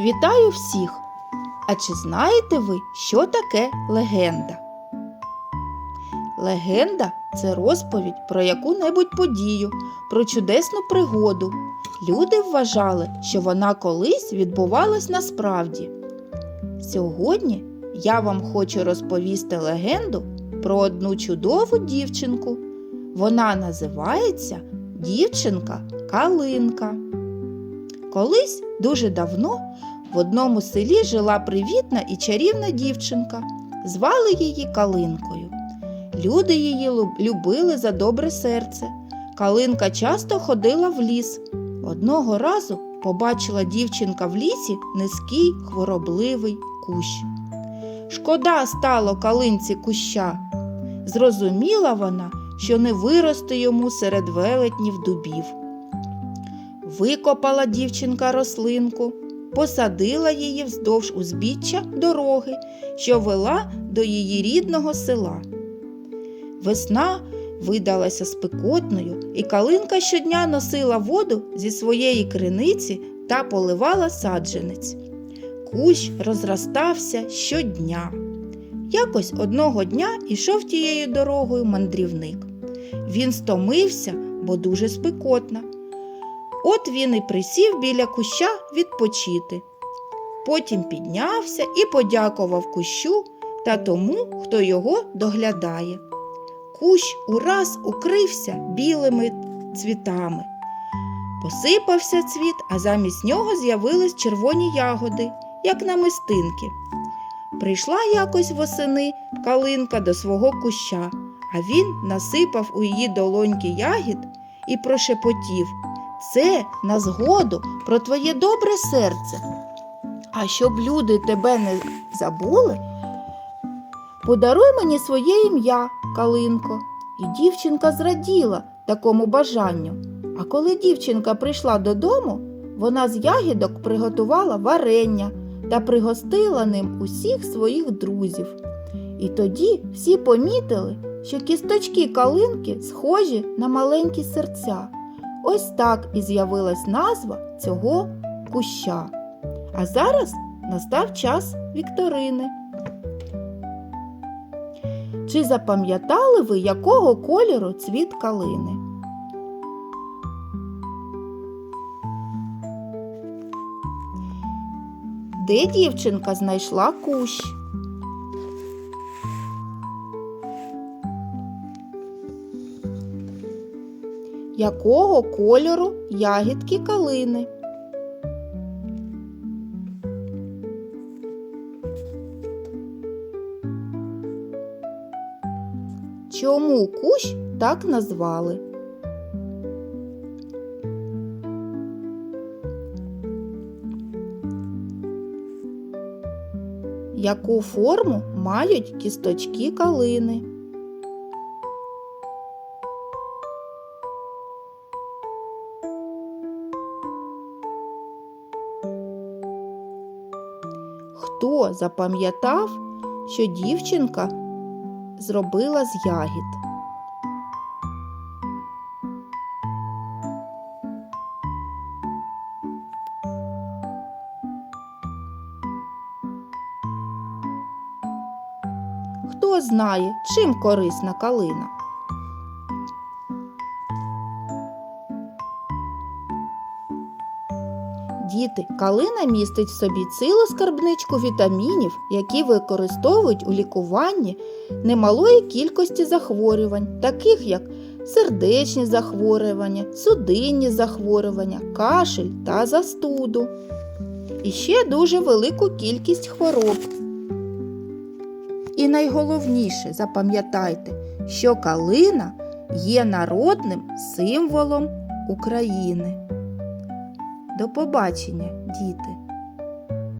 Вітаю всіх! А чи знаєте ви, що таке легенда? Легенда це розповідь про яку-небудь подію, про чудесну пригоду. Люди вважали, що вона колись відбувалась насправді. Сьогодні я вам хочу розповісти легенду про одну чудову дівчинку. Вона називається Дівчинка Калинка. Колись дуже давно в одному селі жила привітна і чарівна дівчинка. Звали її Калинкою. Люди її любили за добре серце. Калинка часто ходила в ліс. Одного разу побачила дівчинка в лісі низький хворобливий кущ. Шкода стало калинці куща. Зрозуміла вона, що не виросте йому серед велетнів дубів. Викопала дівчинка рослинку, посадила її вздовж узбіччя дороги, що вела до її рідного села. Весна видалася спекотною, і калинка щодня носила воду зі своєї криниці та поливала саджанець. Кущ розростався щодня. Якось одного дня ішов тією дорогою мандрівник. Він стомився, бо дуже спекотна. От він і присів біля куща відпочити. Потім піднявся і подякував кущу та тому, хто його доглядає. Кущ ураз укрився білими цвітами. Посипався цвіт, а замість нього з'явились червоні ягоди, як намистинки. Прийшла якось восени калинка до свого куща, а він насипав у її долоньки ягід і прошепотів це на згоду про твоє добре серце. А щоб люди тебе не забули, подаруй мені своє ім'я, Калинко. І дівчинка зраділа такому бажанню. А коли дівчинка прийшла додому, вона з ягідок приготувала варення та пригостила ним усіх своїх друзів. І тоді всі помітили, що кісточки калинки схожі на маленькі серця. Ось так і з'явилась назва цього куща. А зараз настав час вікторини. Чи запам'ятали ви, якого кольору цвіт калини? Де дівчинка знайшла кущ? Якого кольору ягідки калини? Чому кущ так назвали? Яку форму мають кісточки калини? Хто запам'ятав, що дівчинка зробила з ягід? Хто знає, чим корисна калина? Діти, калина містить в собі цілу скарбничку вітамінів, які використовують у лікуванні немалої кількості захворювань, таких як сердечні захворювання, судинні захворювання, кашель та застуду. І ще дуже велику кількість хвороб. І найголовніше запам'ятайте, що калина є народним символом України. До побачення, діти!